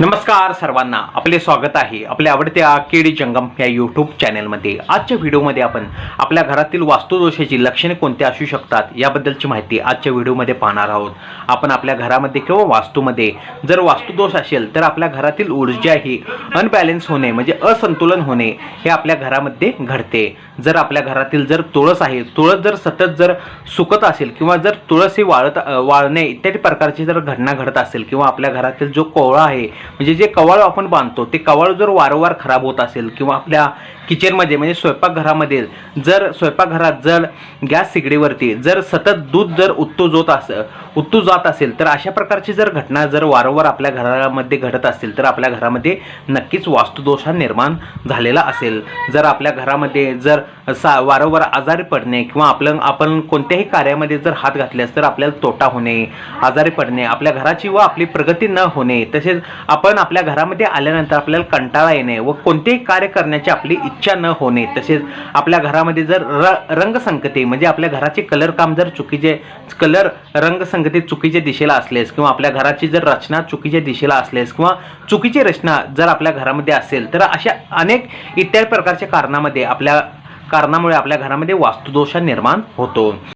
नमस्कार सर्वांना. आपले स्वागत आहे आपल्या आवडत्या केडी जंगम या यूट्यूब चॅनलमध्ये आजच्या व्हिडिओमध्ये आपण आपल्या घरातील वास्तुदोषाची लक्षणे कोणती असू शकतात याबद्दलची माहिती आजच्या व्हिडिओमध्ये पाहणार आहोत. आपण आपल्या घरामध्ये किंवा वास्तूमध्ये जर वास्तुदोष असेल तर आपल्या घरातील ऊर्जा ही अनबॅलेन्स होणे म्हणजे असंतुलन होणे हे आपल्या घरामध्ये घडते. जर आपल्या घरातील जर तुळस आहे तुळस जर सतत जर सुकत असेल किंवा जर तुळस ही वाळत वाळणे इत्यादी प्रकारची जर घटना घडत असेल किंवा आपल्या घरातील जो कोवळा आहे म्हणजे जे कवाळ आपण बांधतो ते कवाळ जर वारंवार खराब होत असेल किंवा आपल्या किचनमध्ये म्हणजे स्वयंपाकघरामध्ये जर स्वयंपाकघरात जर गॅस सिगडीवरती जर सतत दूध जर उत्तू जोत अस उत्तू जात असेल तर अशा प्रकारची जर घटना जर वारंवार आपल्या घरामध्ये घडत असतील तर आपल्या घरामध्ये नक्कीच वास्तुदोष हा निर्माण झालेला असेल. जर आपल्या घरामध्ये जर सा वारंवार आजारी पडणे किंवा आपलं आपण कोणत्याही कार्यामध्ये जर हात घातल्यास तर आपल्याला तोटा होणे आजारी पडणे आपल्या घराची व आपली प्रगती न होणे तसेच आपण आपल्या घरामध्ये आल्यानंतर आपल्याला कंटाळा येणे व कोणतेही कार्य करण्याची आपली इच्छा न होणे तसेच आपल्या घरामध्ये जर र रंगसंगती म्हणजे आपल्या घराचे कलर काम जर चुकीचे कलर रंगसंगती चुकीच्या दिशेला असलेस किंवा आपल्या घराची जर रचना चुकीच्या दिशेला असलेस किंवा चुकीची रचना जर आपल्या घरामध्ये असेल तर अशा अनेक इत्यादी प्रकारच्या कारणामध्ये आपल्या कारणामुळे आपल्या घरामध्ये वास्तुदोष निर्माण होतो.